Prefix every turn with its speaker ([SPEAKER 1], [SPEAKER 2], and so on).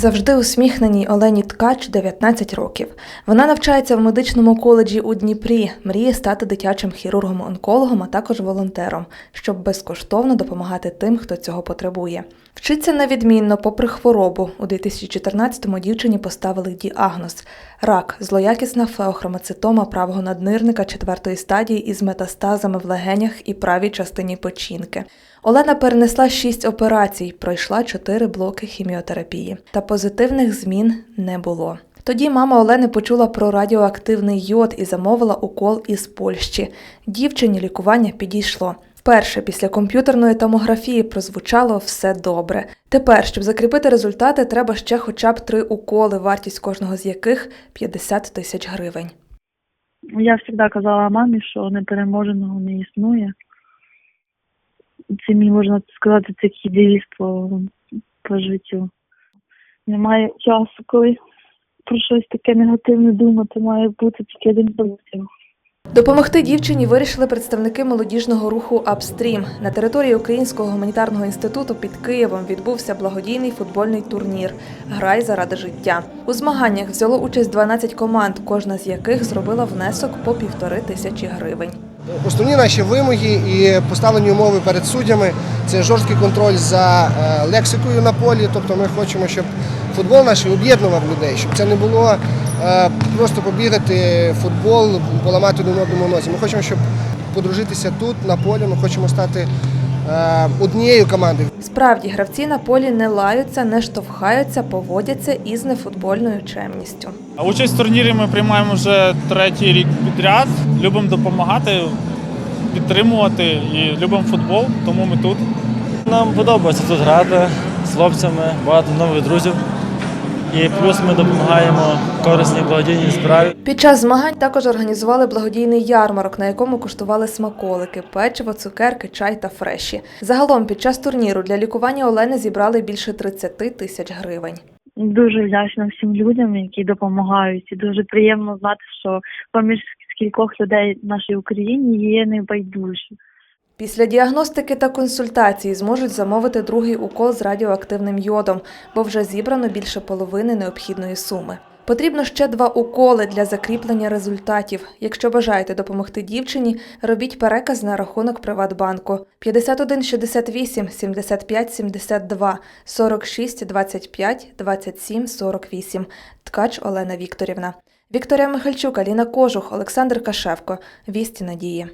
[SPEAKER 1] Завжди усміхненій Олені Ткач 19 років. Вона навчається в медичному коледжі у Дніпрі, мріє стати дитячим хірургом-онкологом, а також волонтером, щоб безкоштовно допомагати тим, хто цього потребує. Вчиться невідмінно, попри хворобу. У 2014-му дівчині поставили діагноз – рак, злоякісна феохромоцитома правого наднирника четвертої стадії із метастазами в легенях і правій частині печінки. Олена перенесла шість операцій, пройшла чотири блоки хіміотерапії. Та позитивних змін не було. Тоді мама Олени почула про радіоактивний йод і замовила укол із Польщі. Дівчині лікування підійшло. Вперше після комп'ютерної томографії прозвучало все добре. Тепер, щоб закріпити результати, треба ще хоча б три уколи, вартість кожного з яких 50 тисяч гривень.
[SPEAKER 2] Я завжди казала мамі, що непереможеного не існує. Це мені можна сказати такий девіз по, по життю. Немає часу, коли про щось таке негативне думати, має бути тільки один позитив.
[SPEAKER 1] Допомогти дівчині вирішили представники молодіжного руху Апстрім. На території Українського гуманітарного інституту під Києвом відбувся благодійний футбольний турнір Грай заради життя. У змаганнях взяло участь 12 команд, кожна з яких зробила внесок по півтори тисячі гривень.
[SPEAKER 3] Основні наші вимоги і поставлені умови перед суддями це жорсткий контроль за е, лексикою на полі. Тобто ми хочемо, щоб футбол наш об'єднував людей, щоб це не було е, просто побігати футбол, поламати один одному нозі. Ми хочемо, щоб подружитися тут на полі. Ми хочемо стати однією командою.
[SPEAKER 1] Справді, гравці на полі не лаються, не штовхаються, поводяться із нефутбольною чемністю.
[SPEAKER 4] А Участь в турнірі ми приймаємо вже третій рік підряд. Любимо допомагати, підтримувати і любимо футбол, тому ми тут.
[SPEAKER 5] Нам подобається тут грати з хлопцями, багато нових друзів. І плюс ми допомагаємо корисній благодійній справі.
[SPEAKER 1] Під час змагань також організували благодійний ярмарок, на якому куштували смаколики, печиво, цукерки, чай та фреші. Загалом під час турніру для лікування Олени зібрали більше 30 тисяч гривень.
[SPEAKER 2] Дуже вдячна всім людям, які допомагають. І дуже приємно знати, що поміж скількох людей в нашій Україні є небайдужі.
[SPEAKER 1] Після діагностики та консультації зможуть замовити другий укол з радіоактивним йодом, бо вже зібрано більше половини необхідної суми. Потрібно ще два уколи для закріплення результатів. Якщо бажаєте допомогти дівчині, робіть переказ на рахунок Приватбанку 51 68 75 72 46 25 27 48. Ткач Олена Вікторівна. Вікторія Михальчук, Аліна Кожух, Олександр Кашевко. Вісті надії.